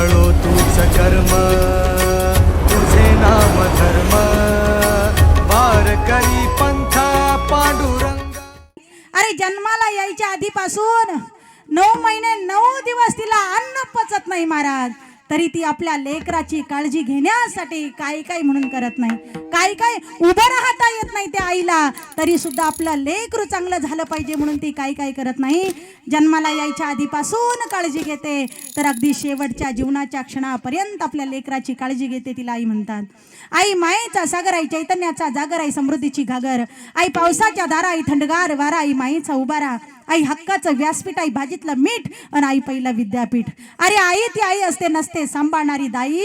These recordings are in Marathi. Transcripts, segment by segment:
पाळो तूच कर्म तुझे नाम धर्म. पार करी पंथ पांडुरंग. अरे जन्माला यायच्या आधीपासून नऊ महिने नऊ दिवस तिला अन्न पचत नाही महाराज. तरी ती आपल्या लेकराची काळजी घेण्यासाठी काही काही म्हणून करत नाही. काही काय उभं राहता येत नाही त्या आईला. तरी सुद्धा आपलं लेकरू चांगलं झालं पाहिजे म्हणून ती काही काही करत नाही. जन्माला यायच्या आधीपासून काळजी घेते. तर अगदी शेवटच्या जीवनाच्या क्षणापर्यंत आपल्या लेकराची काळजी घेते तिला आई म्हणतात. आई मायेचा सागर आई चैतन्याचा जागर आई समृद्धीची घागर. आई पावसाच्या दारा आई थंडगार वारा आई मायेचा उभारा आई हक्काचं व्यासपीठ आई भाजीतलं मीठ आणि आई पहिलं विद्यापीठ. अरे आई ती आई असते नसते सांभाळणारी दाई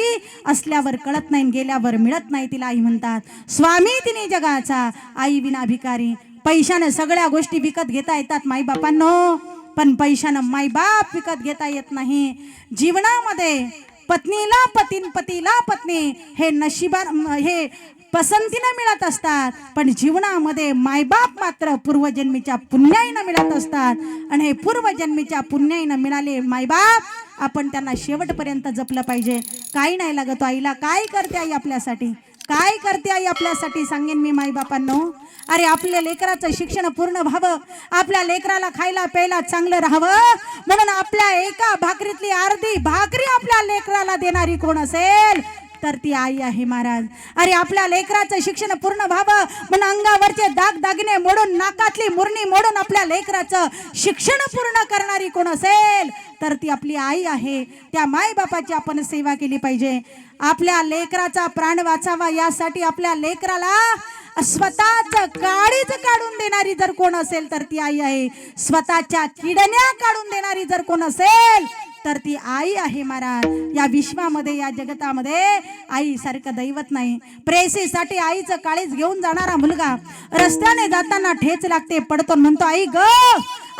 असल्यावर कळत नाही गेल्यावर मिळत नाही तिला आई म्हणतात. स्वामी तिने जगाचा आई विना भिकारी. पैशानं सगळ्या गोष्टी विकत घेता येतात माईबापांनो पण पैशानं मायबाप विकत घेता येत नाही. जीवनामध्ये पत्नीला पतीन पतीला पत्नी हे नशिबा हे पसंतीनं मिळत असतात पण जीवनामध्ये मायबाप मात्र पूर्वजन्मीच्या पुण्याईनं मिळत असतात. आणि हे पूर्वजन्मीच्या पुण्याईनं मिळाले मायबाप आपण त्यांना शेवटपर्यंत जपलं पाहिजे. काही नाही लागत हो आईला. काय करते आई आपल्यासाठी? काय करते आई आपल्यासाठी? सांगेन मी माईबापांनो अरे आपल्या लेकराचं शिक्षण पूर्ण व्हावं. आपल्या लेकराला खायला प्यायला चांगलं राहावं. म्हणून आपल्या एका भाकरीतली अर्धी भाकरी आपल्या लेकराला देणारी कोण असेल? तर ती आई आहे महाराज. अरे आपल्या लेकराचं शिक्षण पूर्ण व्हावं म्हणून अंगावरचे दाग दागिने मोडून नाकातली मुरणी मोडून आपल्या लेकराचं शिक्षण पूर्ण करणारी कोण असेल तर ती आपली आई आहे. त्या मायबापाची आपण सेवा केली पाहिजे. आपल्या लेकराचा प्राण वाचावा यासाठी आपल्या लेकराला स्वतःच काळीच काढून देणारी जर कोण असेल तर ती आई आहे. स्वतःच्या किडण्या काढून देणारी जर कोण असेल तर ती आई आहे महाराज. या विश्वामध्ये या जगतामध्ये आई सारखं दैवत नाही. प्रेसीसाठी आईचं काळीच घेऊन जाणारा मुलगा रस्त्याने जाताना ठेच लागते पडतो म्हणतो आई ग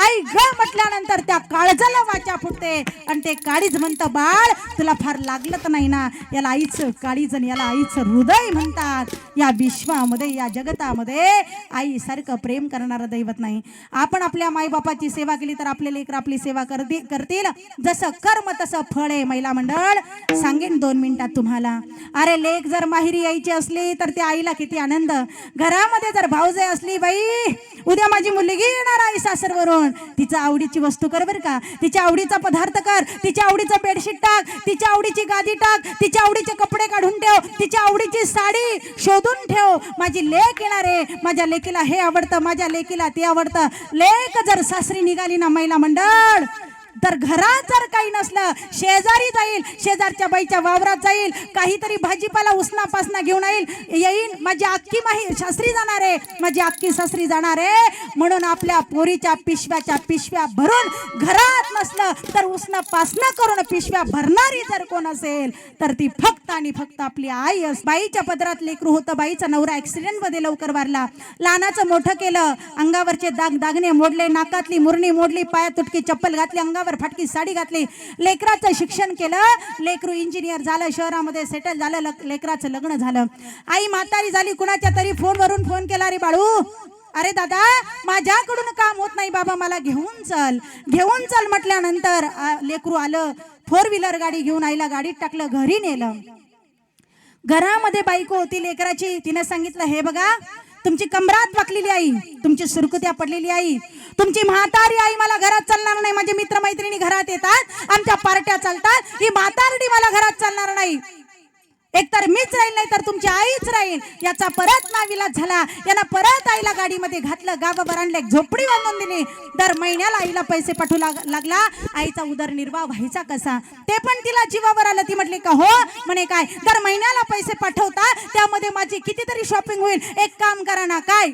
आई ग म्हटल्यानंतर त्या काळजाला वाचा फुटते आणि ते काळीज म्हणतं बाळ तुला फार लागलं तर नाही ना? याला आईचं काळीज आणि याला आईचं हृदय म्हणतात. या विश्वामध्ये या जगतामध्ये आई सारखं प्रेम करणारं दैवत नाही. आपण आपल्या माईबापाची सेवा केली तर आपले लेकर आपली सेवा करती करतील. जसं कर्म तसं फळ आहे महिला मंडळ. सांगेन दोन मिनिटात तुम्हाला. अरे लेख जर माहेरी यायची असली तर त्या आईला किती आनंद. घरामध्ये जर भाऊजे असली बाई उद्या माझी मुलगी येणार आई सासरवरून. तिच्या आवडीची वस्तू कर बरं का. तिच्या आवडीचा पदार्थ कर तिच्या आवडीचं बेडशीट टाक तिच्या आवडीची गादी टाक तिच्या आवडीचे कपडे काढून ठेव तिच्या आवडीची साडी शोधून ठेव. माझी लेख येणार आहे. माझ्या लेकीला हे आवडतं माझ्या लेकीला ते आवडतं. लेक जर सासरी निघाली ना महिला मंडळ तर घरात जर काही नसलं शेजारी जाईल शेजारच्या बाईच्या वावरात जाईल काहीतरी भाजीपाला उसनापासना घेऊन येईल येईन माझी अक्की माही सासरी जाणार आहे माझी अक्की सासरी जाणार आहे. म्हणून आपल्या पोरीच्या पिशव्याच्या पिशव्या भरून घरात नसलं तर उसना पासना करून पिशव्या भरणारी जर कोण असेल तर ती फक्त आणि फक्त आपली आई अस बाईच्या पदरात लेकरू होतं बाईचा नवरा ॲक्सिडेंटमध्ये लवकर वारला. लहानाचं मोठं केलं अंगावरचे दाग दागणे मोडले नाकातली मुरणी मोडली पायात तुटकी चप्पल घातली अंगावर फाटकी साडी घातली. लेकराचं शिक्षण केलं. लेकरू इंजिनियर झालं शहरामध्ये सेटल झालं लेकराचं लग्न झालं. आई म्हातारी झाली कुणाच्या तरी फोनवरून फोन केला रे बाळू अरे दादा माझ्याकडून काम होत नाही बाबा मला घेऊन चल. घेऊन चल म्हटल्यानंतर लेकरू आलं फोर व्हीलर गाडी घेऊन आईला गाडीत टाकलं घरी नेलं. घरामध्ये बायको होती लेकराची तिनं सांगितलं हे बघा तुमची कमरात वाकलेली आई तुमची सुरकुत्या पडलेली आई तुमची म्हातारी आई मला घरात चालणार नाही. माझे मित्र मैत्रिणी घरात येतात आमच्या पार्ट्या चालतात. ही म्हातारडी मला घरात चालणार नाही. एकतर मीच राहील नाही तर तुमची आईच राहील याचा परत नाविलाज झाला. यानं परत आईला गाडीमध्ये घातलं गावावर आणले एक झोपडी बांधून दिली. दर महिन्याला आईला पैसे पाठवू लाग- लागला. आईचा उदरनिर्वाह व्हायचा कसा? ते पण तिला जीवावर आलं. ती म्हटली का हो? म्हणे काय? दर महिन्याला पैसे पाठवता? त्यामध्ये माझी कितीतरी शॉपिंग होईल. एक काम करा ना काय?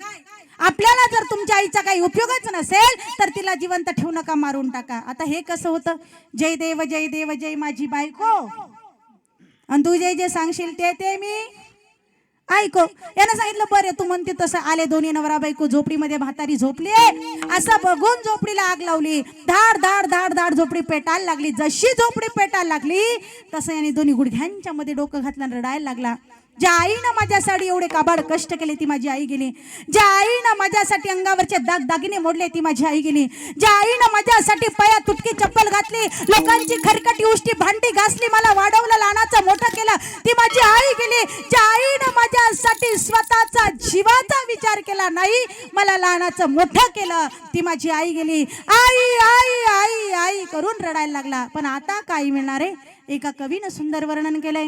आपल्याला जर तुमच्या आईचा काही उपयोगच नसेल तर तिला जिवंत ठेवू नका मारून टाका. आता हे कसं होतं? जय देव जय देव जय माझी बायको. आणि तू जे जे सांगशील ते ते मी ऐको. यानं सांगितलं बरं तू म्हणते तसं. आले दोन्ही नवरा बायको झोपडीमध्ये म्हातारी झोपली असं बघून झोपडीला आग लावली. धाड धाड धाड धाड झोपडी पेटायला लागली. जशी झोपडी पेटायला लागली तसं याने दोन्ही गुडघ्यांच्या मध्ये डोकं घातलं रडायला लागला. ज्या आईनं माझ्यासाठी एवढे काबाड कष्ट केले ती माझी आई गेली. ज्या आईनं माझ्यासाठी अंगावरचे दाग दागिने मोडले ती माझी आई गेली. ज्या आईनं माझ्यासाठी पया तुटकी चप्पल घातली लोकांची खरकटी उष्टी भांडी घासली मला वाढवलं लहानाचं मोठं केलं ती माझी आई गेली. ज्या आईनं माझ्यासाठी स्वतःचा जीवाचा विचार केला नाही मला लहानाचं मोठं केलं ती माझी आई गेली. आई आई आई आई करून रडायला लागला. पण आता काय मिळणार आहे. एका कवीनं सुंदर वर्णन केलंय.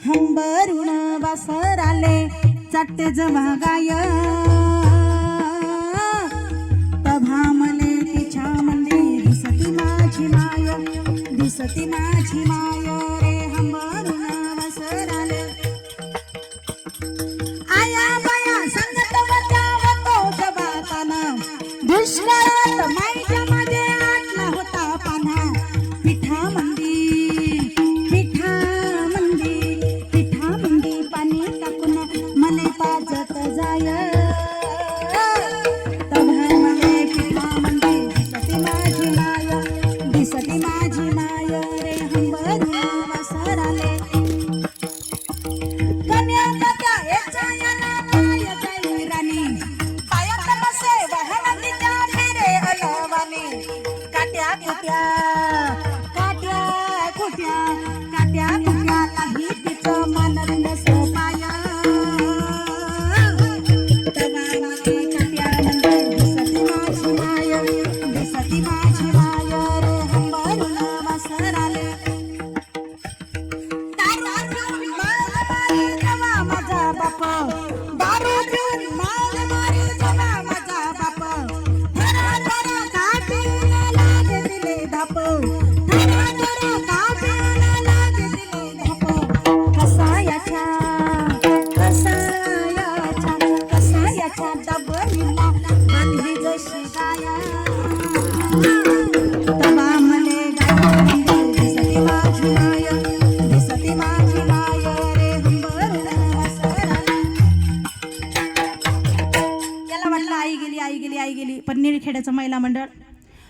हंबरुण वासर आले चाटे जमा गाय तभामले तिच्या म्हणजे दिसती माझी माय दिसती माझी माय. yeah. आई गेली आई पण महिला मंडळ.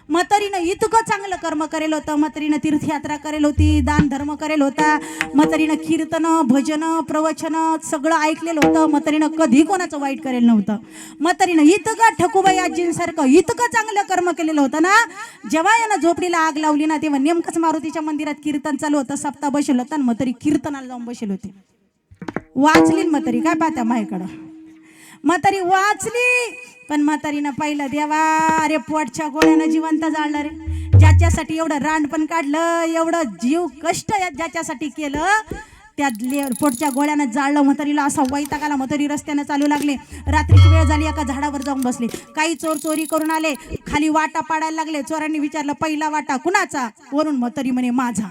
म्हातारीनं इतकं चांगलं कर्म करेल होतं म्हातारीनं तीर्थयात्रा करेल होती दान धर्म करेल होता म्हातारीनं कीर्तन भजन प्रवचन सगळं ऐकलेलं होतं म्हातारीनं कधी कोणाचं वाईट करेल नव्हतं. म्हातारीनं इतकं ठकूबाई आजींसारखं इतकं चांगलं कर्म केलेलं होतं ना जेव्हा यानं झोपडीला आग लावली ना तेव्हा नेमकंच मारुतीच्या मंदिरात कीर्तन चालू होतं सप्ताह बसेल होता आणि म्हातारी कीर्तनाला जाऊन बसेल होते. वाचली न म्हातारी काय पाहत्या माझ्याकडं म्हातारी वाचली. पण म्हातारीनं पाहिलं देवा अरे पोटच्या गोळ्यानं जिवंत जाळलं रे. ज्याच्यासाठी एवढं रांड पण काढलं एवढं जीव कष्ट ज्याच्यासाठी केलं त्या पोटच्या गोळ्यानं जाळलं म्हातारीला. असा वैताग आला म्हातारी रस्त्यानं चालू लागले. रात्रीची वेळ झाली एका झाडावर जाऊन बसले. काही चोर चोरी करून आले. खाली वाटा पाडायला लागले. चोरांनी विचारलं पहिला वाटा कुणाचा? वरून म्हातारी म्हणे माझा.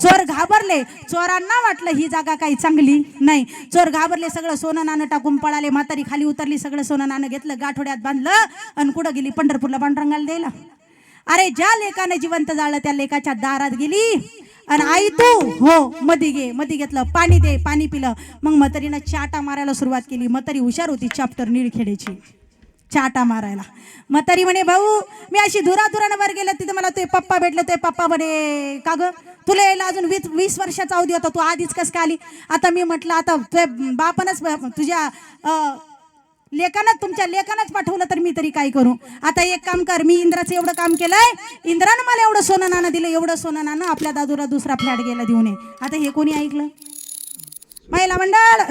चोर घाबरले. चोरांना वाटलं ही जागा काही चांगली नाही. चोर घाबरले सगळं सोनं नाणं टाकून पळाले म्हातारी खाली उतरली सगळं सोनं नाणं घेतलं गाठोड्यात बांधलं आणि कुठं गेली? पंढरपूरला पांडुरंगाला द्यायला. अरे ज्या लेकाने जिवंत जाळलं त्या लेकाच्या दारात गेली. आणि आई तू हो मधी घे मधी घेतलं पाणी दे पाणी पिलं. मग मतरीनं चाटा मारायला सुरुवात केली. मतरी हुशार होती चाप्टर निळखेडेची. चाटा मारायला. मतरी म्हणे भाऊ मी अशी धुरा धुरांवर गेलं तिथं मला ते पप्पा भेटले ते पप्पा म्हणे का गं? तुला यायला अजून वीस वीस वर्षाचा अवधी होता तू आधीच कस काय आली? आता मी म्हटलं आता तुझ्या बापानच तुझ्या लेखानच तुमच्या लेखानच पाठवलं तर मी तरी काय करू? आता एक काम कर मी इंद्राचं एवढं काम केलंय इंद्रानं मला एवढं सोनं नाणं दिलं एवढं सोनं नाणं आपल्या दादूला दुसरा फ्लॅट गेला देऊ नये आता हे कोणी ऐकलं? महिला मंडळ!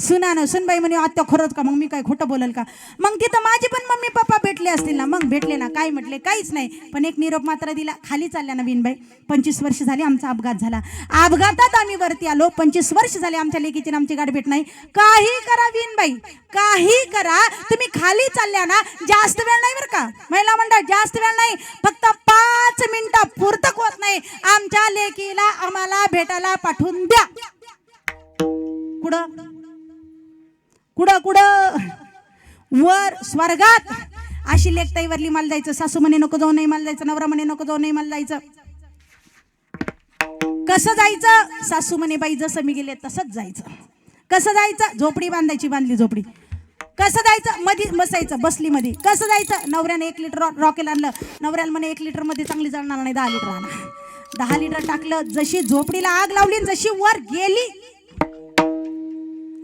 सुना ना सुनबाई म्हणे आत्या खरंच का? मग मी काय खोटं बोलल का? मग तिथं माझे पण मम्मी पप्पा भेटले असतील ना. मग भेटले ना. काय म्हटले? काहीच नाही. पण एक निरोप मात्र दिला. खाली चालल्या ना विनबाई पंचवीस वर्ष झाली आमचा अपघात झाला. अपघातात आम्ही वरती आलो. पंचवीस वर्ष झाले आमच्या लेकीची आमची गाठ भेट नाही. काही करा विनबाई काही करा. तुम्ही खाली चालल्या ना जास्त वेळ नाही बरं का? महिला मंडळ जास्त वेळ नाही. फक्त पाच मिनिटं पुरतक होत नाही. आमच्या लेकीला आम्हाला भेटायला पाठवून द्या. कुठं? कुठं कुठं वर स्वर्गात. अशी लेखताईवरली मला जायचं सासू म्हणे नको जाऊ नाही मला जायचं नवरा म्हणे नको जाऊ नाही मला जायचं कसं जायचं? सासू म्हणे बाई जसं मी गेले तसंच जायचं. कसं जायचं? झोपडी बांधायची बांधली झोपडी. कसं जायचं? मधी बसायचं बसली मध्ये कसं जायचं? नवऱ्याने एक लिटर रॉकेल आणलं. नवऱ्याला म्हणे एक लिटरमध्ये चांगली जाणार नाही दहा लिटर आणा. दहा लिटर टाकलं. जशी झोपडीला आग लावली जशी वर गेली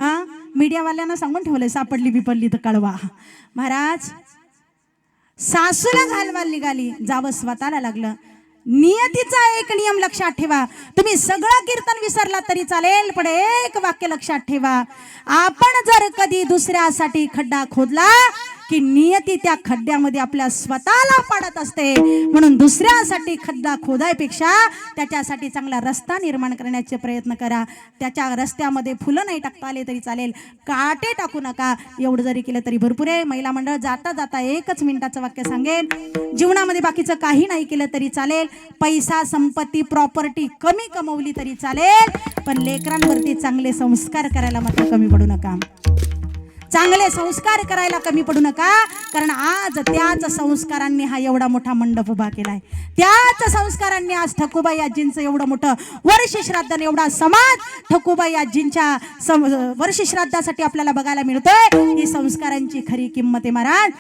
हा? मीडियावाल्यांना सांगून ठेवलंय सापडली बिपडली तर कळवा. महाराज सासूला घालवायला निघाली. जावं स्वतःला लागलं. नियतीचा एक नियम लक्षात ठेवा. तुम्ही सगळं कीर्तन विसरला तरी चालेल पण एक वाक्य लक्षात ठेवा. आपण जर कधी दुसऱ्यासाठी खड्डा खोदला की नियती त्या खड्ड्यामध्ये आपल्या स्वतःला पाडत असते. म्हणून दुसऱ्यासाठी खड्डा खोदायपेक्षा त्याच्यासाठी चांगला रस्ता निर्माण करण्याचे प्रयत्न करा. त्याच्या रस्त्यामध्ये फुलं नाही टाकता आले तरी चालेल. काटे टाकू नका. एवढं जरी केलं तरी भरपूर आहे. महिला मंडळ जाता जाता एकच मिनिटाचं वाक्य सांगेल जीवनामध्ये बाकीचं काही नाही केलं तरी चालेल. पैसा संपत्ती प्रॉपर्टी कमी कमवली तरी चालेल. पण लेकरांवरती चांगले संस्कार करायला मात्र कमी पडू नका. चांगले संस्कार करायला कमी पडू नका. कारण आज त्याच संस्कारांनी हा एवढा मोठा मंडप उभा केलाय. त्याच संस्कारांनी आज ठकूबाई आजींचं एवढं मोठं वर्ष श्राद्धाने एवढा समाज ठकूबाई आजींच्या सम वर्ष श्राद्धासाठी आपल्याला बघायला मिळतोय. ही संस्कारांची खरी किंमत आहे महाराज.